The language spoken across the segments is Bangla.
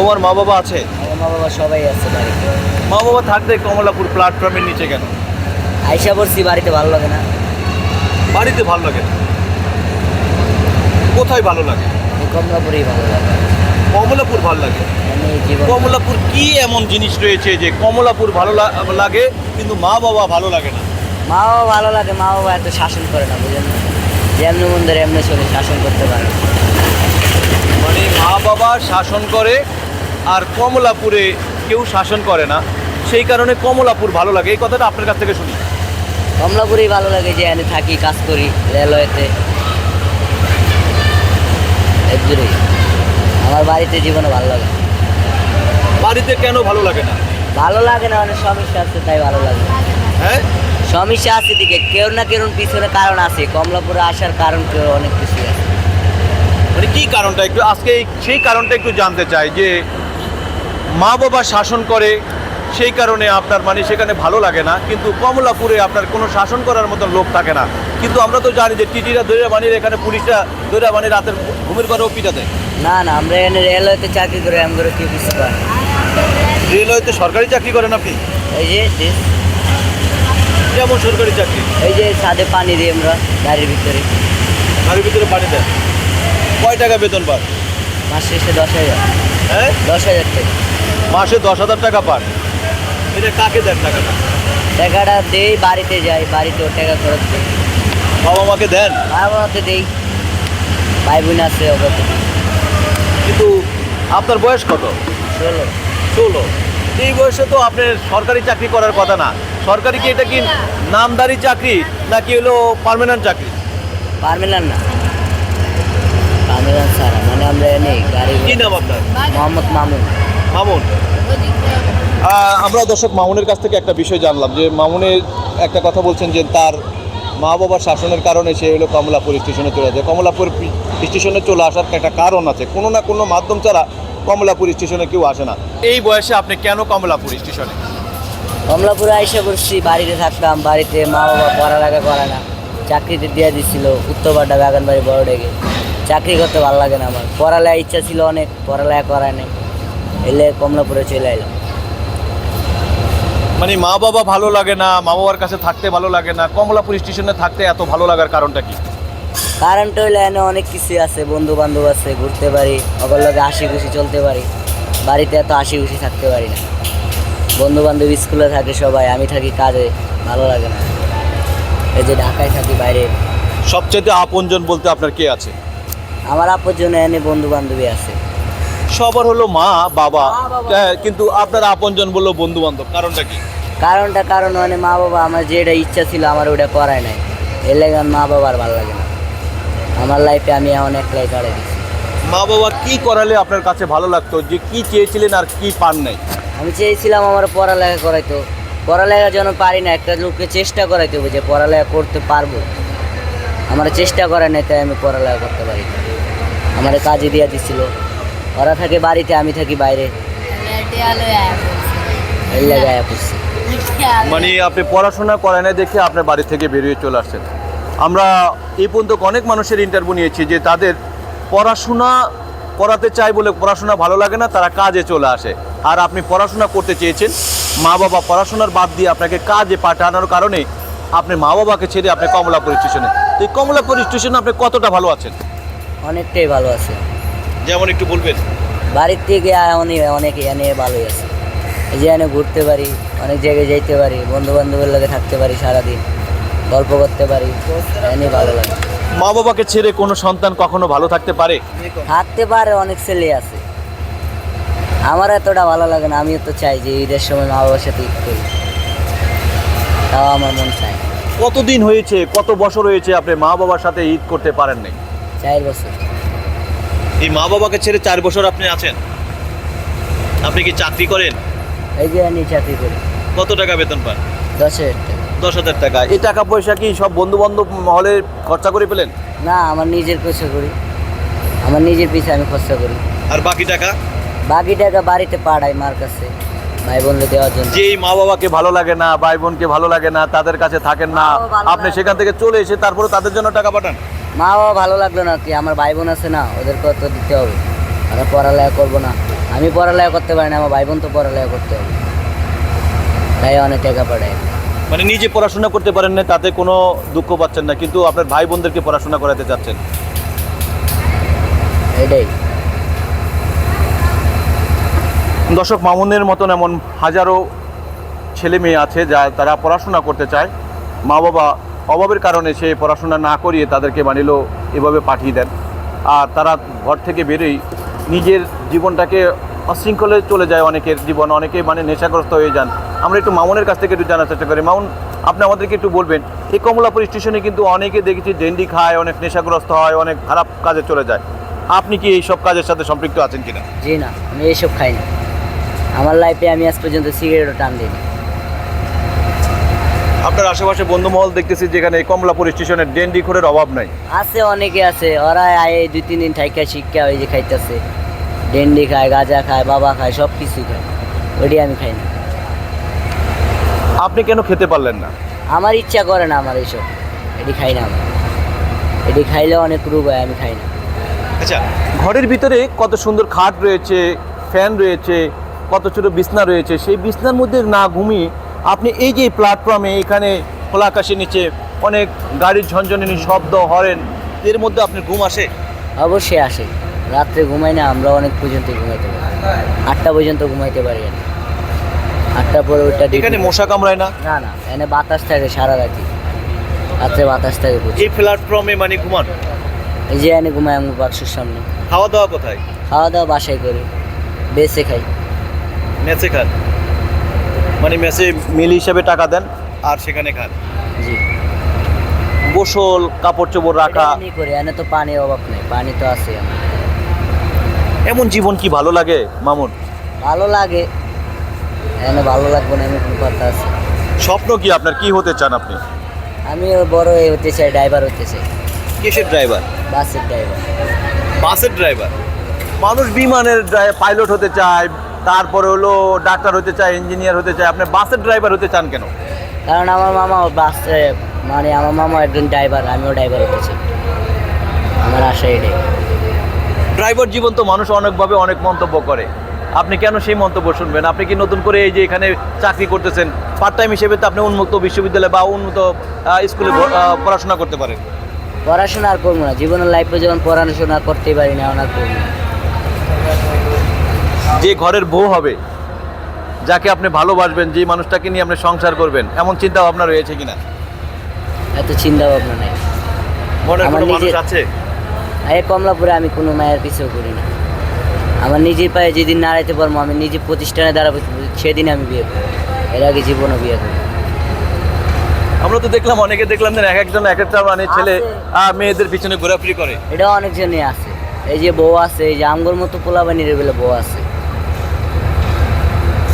তোমার মা বাবা আছে? আমার মা বাবা সবাই আছে বাড়িতে। মা বাবা থাকতে কমলাপুর প্ল্যাটফর্মের নিচে কেন? আইসা পড়ছি বাড়িতে ভালো লাগে না। বাড়িতে ভালো লাগে না? কোথায় ভালো লাগে? কমলাপুরেই ভালো লাগে। কমলাপুর ভালো লাগে? মানে কমলাপুর কি এমন জিনিস রয়েছে যে কমলাপুর ভালো লাগে কিন্তু মা বাবা ভালো লাগে না? মা বাবা ভালো লাগে মা বাবা এত শাসন করে না বুঝলেন? যেমনি মন ধরে এমনি চলে শাসন করতে পারে মানে মা বাবা শাসন করে আর কমলাপুরে কেউ শাসন করে না সেই কারণে কমলাপুর ভালো লাগে। এই কথাটা আপনার কাছ থেকে শুনি। কমলাপুরেই ভালো লাগে যে আমি থাকি কাজ করি রেলওয়েতে। আমার বাড়িতে জীবনে ভালো লাগে। না। বাড়িতে কেন ভালো লাগে না? ভালো লাগে না অনেক সমস্যা আছে তাই ভালো লাগে। না। হ্যাঁ? সমস্যা আছে দিকে কেউ না কেউ পিছনে কারণ আছে কমলাপুরে আসার কারণ কেউ অনেক কিছু আছে। মানে কি কারণটা? একটু আজকে এই- সেই কারণটা একটু জানতে চাই যে মা বাবা শাসন করে সেই কারণে আপনার মানে সেখানে ভালো লাগে না। কিন্তু কমলাপুরে আপনার কোনো শাসন করার মতো লোক থাকে না। কিন্তু আমরা তো জানি যে টিটিরা দৈরা বানিয়ে এখানে পুলিশরা দৈরা বানিয়ে রাতের ঘুমের ঘরেও পিটা দেয়। না না আমরা এখানে রেলওয়েতে চাকরি করে আমি করে কেউ কিছু পাই রেলওয়েতে সরকারি চাকরি করেন আপনি? এই যে যেমন সরকারি চাকরি? এই যে ছাদে পানি দিই আমরা গাড়ির ভিতরে। বাড়ির ভিতরে পানি দেন। কয় টাকা বেতন পান? মাসে এসে দশ হাজার। হ্যাঁ? দশ হাজার টাকা। মাসে দশ হাজার টাকা পান। এটা কাকে দেন টাকাটা? টাকাটা দেই বাড়িতে যাই বাড়িতে ওর টাকা খরচ করি। বাবা মাকে দেন? মা বাবাকে দেই। ভাই বোন আছে ওকে কিন্তু আপনার বয়স কত? ষোলো। ষোলো। এই বয়সে তো আপনার সরকারি চাকরি করার কথা না। সরকারি কি এটা কি নামদারি চাকরি নাকি হলো পার্মানেন্ট চাকরি? পারমিলান না। পারমিলান সারা মানে আমরা এনে গাড়ি কি নাম আপনার? মোহাম্মদ মামুন। মামুন আমরা দর্শক মামুনের কাছ থেকে একটা বিষয় জানলাম যে মামুনের একটা কথা বলছেন যে তার মা বাবার শাসনের কারণে সে হলো কমলাপুর স্টেশনে চলে যায় কমলাপুর স্টেশনে চলে আসার একটা কারণ আছে। কোনো না কোনো মাধ্যম ছাড়া কমলাপুর স্টেশনে কেউ আসে না। এই বয়সে আপনি কেন কমলাপুর স্টেশনে? কমলাপুরে আইসা করছি বাড়িতে থাকতাম, বাড়িতে মা বাবা পড়ালেখা করে না। চাকরিতে দিয়ে দিচ্ছিল উত্তরপাড্ডা বাগান বাড়ি বড় ডেকে। চাকরি করতে ভালো লাগে না আমার। পড়ালেখা ইচ্ছা ছিল অনেক, পড়ালেখা করায় নাই। এলে কমলাপুরে চলে এলাম। মানে মা বাবা ভালো লাগে না? মা বাবার কাছে থাকতে ভালো লাগে না? কমলাপুর স্টেশনে থাকতে এত ভালো লাগার কারণটা কি? কারেন্ট হইলে এনে অনেক কিছু আছে বন্ধু বান্ধব আছে ঘুরতে পারি অগর লগে হাসি খুশি চলতে পারি। বাড়িতে এত হাসি খুশি থাকতে পারি না। বন্ধু বান্ধব স্কুলে থাকে সবাই আমি থাকি কাজে ভালো লাগে না। এই যে ঢাকায় থাকি বাইরে। সবচেয়ে আপনজন বলতে আপনার কে আছে? আমার আপর জন্য এনে বন্ধু বান্ধবী আছে। সবার হলো মা বাবা। কিন্তু আপনার আপনজন বলল বন্ধু বান্ধব কারণটা কি? কারণটা কারণ মানে মা বাবা আমার যেটা ইচ্ছা ছিল আমার ওটা করায় নাই। এর লাগে আমার মা বাবার ভালো লাগে না। আমার লাইফে আমি এখন একলাই কাটাই দিচ্ছি মা বাবা কি করালে আপনার কাছে ভালো লাগতো? যে কি চেয়েছিলেন আর কি পান নাই? আমি চেয়েছিলাম আমার পড়ালেখা করাইতো। পড়ালেখা যেন পারি না একটা লোককে চেষ্টা করাইতে হবে যে পড়ালেখা করতে পারব। আমার চেষ্টা করে নাই তাই আমি পড়ালেখা করতে পারি আমার কাজে দিয়ে দিছিল। ওরা থাকে বাড়িতে আমি থাকি বাইরে। এই জায়গায় পড়ছি মানে আপনি পড়াশোনা করেন না দেখে আপনার বাড়ি থেকে বেরিয়ে চলে আসছেন। আমরা এই পর্যন্ত অনেক মানুষের ইন্টারভিউ নিয়েছি যে তাদের পড়াশোনা করাতে চাই বলে পড়াশোনা ভালো লাগে না তারা কাজে চলে আসে। আর আপনি পড়াশোনা করতে চেয়েছেন মা বাবা পড়াশোনার বাদ দিয়ে আপনাকে কাজে পাঠানোর কারণে আপনি মা বাবাকে ছেড়ে আপনি কমলাপুর স্টেশনে তো এই কমলাপুর স্টেশনে আপনি কতটা ভালো আছেন? অনেকটাই ভালো আছে। যেমন একটু বলবেন। বাড়ির থেকে অনেক অনেক এনে ভালোই আছে। এই যে এনে ঘুরতে পারি অনেক জায়গায় যাইতে পারি বন্ধু বান্ধবের লগে থাকতে পারি সারাদিন গল্প করতে পারি এনে ভালো লাগে। মা বাবাকে ছেড়ে কোনো সন্তান কখনো ভালো থাকতে পারে? থাকতে পারে অনেক ছেলে আছে। আমার এতটা ভালো লাগে না আমিও তো চাই যে ঈদের সময় মা বাবার সাথে ঈদ করি। তাও আমার মন চায় কতদিন হয়েছে কত বছর হয়েছে আপনি মা বাবার সাথে ঈদ করতে পারেন নাই? চার বছর। এই মা বাবাকে ছেড়ে চার বছর আপনি আছেন? আপনি কি চাকরি করেন? এই যে আমি চাকরি করি। কত টাকা বেতন পান? দশ হাজার টাকা। দশ হাজার টাকা। এই টাকা পয়সা কি সব বন্ধু বান্ধব মহলে খরচা করে পেলেন না আমার নিজের খরচা করি। আমার নিজের পিছে আমি খরচা করি। আর বাকি টাকা? বাকি টাকা বাড়িতে পাড়াই মার কাছে ভাই বোনকে দেওয়ার জন্য। যেই মা বাবাকে ভালো লাগে না ভাই বোনকে ভালো লাগে না তাদের কাছে থাকেন না আপনি সেখান থেকে চলে এসে তারপরে তাদের জন্য টাকা পাঠান? মা বাবা ভালো লাগল না কি? আমার ভাই বোন আছে না ওদেরকে তো দিতে হবে। আমরা পড়ালেখা করব না। আমি পড়ালেখা করতে পারি না আমার ভাই বোন তো পড়ালেখা করতে হবে। তাই অনেক টাকা পড়ায় মানে নিজে পড়াশোনা করতে পারেন না তাতে কোনো দুঃখ পাচ্ছেন না কিন্তু আপনার ভাই বোনদেরকে পড়াশোনা করাতে চাচ্ছেন। এটাই। দর্শক মামুনের মতন এমন হাজারো ছেলে মেয়ে আছে যা তারা পড়াশোনা করতে চায়। মা বাবা অভাবের কারণে সে পড়াশোনা না করিয়ে তাদেরকে মানিল এভাবে পাঠিয়ে দেন। আর তারা ঘর থেকে বেরোই নিজের জীবনটাকে অশৃঙ্খলে চলে যায় অনেকের জীবন, অনেকে মানে নেশাগ্রস্ত হয়ে যান। আমরা একটু মামুনের কাছ থেকে একটু জানার চেষ্টা করি। মামুন, আপনি আমাদেরকে একটু বলবেন, এই কমলাপুর স্টেশনে কিন্তু অনেকে দেখেছি ডেন্ডি খায়, অনেক নেশাগ্রস্ত হয়, অনেক খারাপ কাজে চলে যায়। আপনি কি এই সব কাজের সাথে সম্পৃক্ত আছেন কিনা? জি না, আমি এইসব খাই না। আমার লাইফে আমি আজ পর্যন্ত সিগারেটও টান দিই না আপনার আশেপাশে বন্ধুমহল দেখতেছি যেখানে কমলাপুর স্টেশনের ডেন্ডি খোরের অভাব নাই। আছে অনেকে আছে। ওরা আয় দুই তিন দিন থাইকা শিক্ষা ওই যে খাইতেছে। ডেন্ডি খায় গাঁজা খায় বাবা খায় সব কিছুই খায়। ওইটি আমি খাই না। আপনি কেন খেতে পারলেন না? আমার ইচ্ছা করে না আমার এইসব। এটি খাই না আমি। এটি খাইলে অনেক রোগ হয় আমি খাই না। আচ্ছা ঘরের ভিতরে কত সুন্দর খাট রয়েছে ফ্যান রয়েছে কত ছোট বিছনা রয়েছে সেই বিছনার মধ্যে না ঘুমিয়ে আপনি এই যে প্ল্যাটফর্মে এখানে খোলা আকাশের নিচে অনেক গাড়ির ঝনঝনিনি শব্দ হরেন এর মধ্যে আপনি ঘুম আসে? অবশ্যই আসে। রাত্রে ঘুমাই না আমরা অনেক পর্যন্ত ঘুমাইতে পারি। আটটা পর্যন্ত ঘুমাইতে পারি না আটটা পরে ওইটা এখানে মশা কামড়ায় না? না না এখানে বাতাস থাকে সারা রাতি। রাত্রে বাতাস থাকে এই প্ল্যাটফর্মে মানে ঘুমান? এই যে এনে ঘুমাই আমি বাক্সের সামনে। খাওয়া দাওয়া কোথায়? খাওয়া দাওয়া বাসায় করি। বেছে খাই। মেসে খান? মানে মেসে মিল হিসেবে টাকা দেন আর সেখানে খান। জি। গোসল কাপড় চোপড় রাখা। এমনি করি এনে তো পানির অভাব নেই পানি তো আছে এমন জীবন কি ভালো লাগে মামুন? ভালো লাগে। এনে ভালো লাগবে না এমন কথা আছে। স্বপ্ন কি আপনার? কি হতে চান আপনি? আমি বড় হয়ে হতে চাই ড্রাইভার হতে চাই। কিসের ড্রাইভার? বাসের ড্রাইভার। বাসের ড্রাইভার? মানুষ বিমানের পাইলট হতে চায় তারপরে হলো ডাক্তার হতে চায় ইঞ্জিনিয়ার হতে চায় আপনি বাসের ড্রাইভার হতে চান কেন? কারণ আমার মামা বাসে মানে আমার মামা একজন ড্রাইভার আমিও ড্রাইভার হতে চাই। আমার আশা এটাই। ড্রাইভার জীবন তো মানুষ অনেকভাবে অনেক মন্তব্য করে। আপনি কেন সেই মন্তব্য শুনবেন? আপনি কি নতুন করে এই যে এখানে চাকরি করতেছেন? পার্ট টাইম হিসেবে তো আপনি উন্মুক্ত বিশ্ববিদ্যালয় বা উন্নত স্কুলে পড়াশোনা করতে পারেন। পড়াশোনা আর করব না। জীবনের লাইফে যখন পড়াশোনা করতেই পারি না আর করব না। যে ঘরের বউ হবে যাকে আপনি ভালোবাসবেন যে মানুষটাকে নিয়ে আপনি সংসার করবেন এমন চিন্তা ভাবনা রয়েছে কিনা? এত চিন্তা ভাবনা নেই। আমার কোনো মানুষ আছে? এই কমলাপুরে আমি কোনো মায়ের পিছু করি না। আমার নিজের পায়ে যেদিন দাঁড়াইতে পারব আমি নিজে প্রতিষ্ঠানে দাঁড়াবো সেদিন আমি বিয়ে করব। এর আগে জীবনও বিয়ে করব আমরা তো দেখলাম অনেকে দেখলাম যে এক একজন এক একটা মানে ছেলে মেয়েদের পিছনে ঘোরাফুরি করে। এটা অনেকজনই আছে। এই যে বউ আছে এই যে আমগর মতো পোলাবানির বেলে বউ আছে।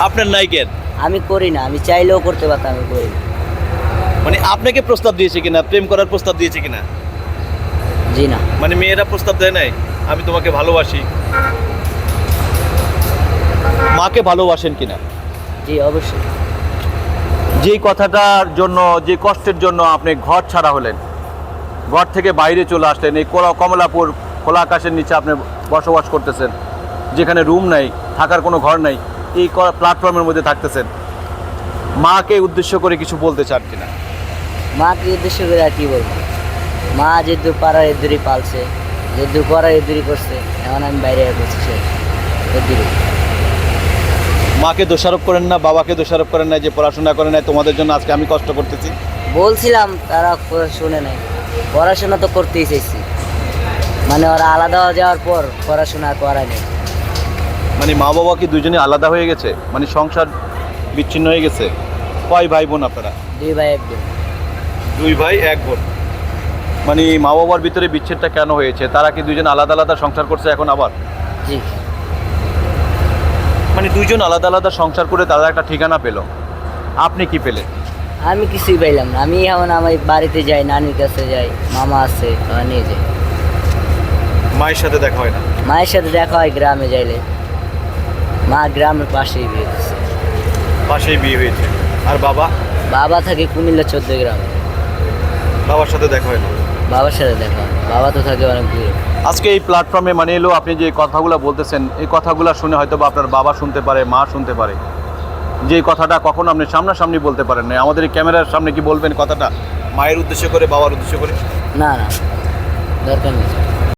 আপনার নায়িকের? আমি করি না আমি চাইলেও করতে পারতাম আমি করি না। মানে আপনাকে প্রস্তাব দিয়েছে কিনা? প্রেম করার প্রস্তাব দিয়েছে কিনা? জি না। মানে মেয়েরা প্রস্তাব দেয় নাই? আমি তোমাকে ভালোবাসি। মাকে ভালোবাসেন কিনা? জি অবশ্যই। যে কথাটার জন্য যে কষ্টের জন্য আপনি ঘর ছাড়া হলেন ঘর থেকে বাইরে চলে আসলেন এই কোলা- কমলাপুর খোলা আকাশের নিচে আপনি বসবাস করতেছেন যেখানে রুম নাই থাকার কোনো ঘর নাই এই প্ল্যাটফর্মের মধ্যে থাকতেছেন। মাকে উদ্দেশ্য করে কিছু বলতে চান কিনা? মাকে উদ্দেশ্য করে আর কি বলব? মা যেহেতু পাড়ার এদুরি পালছে যেহেতু করার এদুরি করছে এখন আমি বাইরে করছি সে এদুরি মাকে দোষারোপ করেন না বাবাকে দোষারোপ করেন না যে পড়াশোনা করেন না তোমাদের জন্য আজকে আমি কষ্ট করতেছি। বলছিলাম তারা শুনে নাই। পড়াশোনা তো করতেই চাইছি। মানে ওরা আলাদা হয়ে যাওয়ার পর পড়াশোনা আর করায় নেই। মানে মা বাবা কি দুজনে আলাদা হয়ে গেছে? মানে সংসার বিচ্ছিন্ন হয়ে গেছে? কয় ভাই বোন আপনারা? দুই ভাই এক বোন। দুই ভাই এক বোন। মানে মা বাবার ভিতরে বিচ্ছেদটা কেন হয়েছে? তারা কি দুজন আলাদা আলাদা সংসার করছে এখন আবার? জি। মানে দুজন আলাদা আলাদা সংসার করে তারা একটা ঠিকানা পেল। আপনি কি পেলেন? আমি কিছুই পাইলাম না। আমি এখন আমার বাড়িতে যাই নানির কাছে যাই মামা আছে নিয়ে যাই মায়ের সাথে দেখা হয় না? মায়ের সাথে দেখা হয় গ্রামে যাইলে। মা গ্রামের পাশেই বিয়ে দিচ্ছে পাশেই বিয়ে হয়েছে। আর বাবা? বাবা থাকে কুমিল্লা চোদ্দ গ্রামে। বাবার সাথে দেখা হয় না? বাবার সাথে দেখা বাবা তো থাকে অনেক দূরে। আজকে এই প্ল্যাটফর্মে মানে এলো আপনি যে কথাগুলো বলতেছেন এই কথাগুলো শুনে হয়তো বা আপনার বাবা শুনতে পারে মা শুনতে পারে। যে কথাটা কখনো আপনি সামনাসামনি বলতে পারেন না আমাদের এই ক্যামেরার সামনে কি বলবেন কথাটা? মায়ের উদ্দেশ্য করে বাবার উদ্দেশ্য করে? না না দরকার নেই।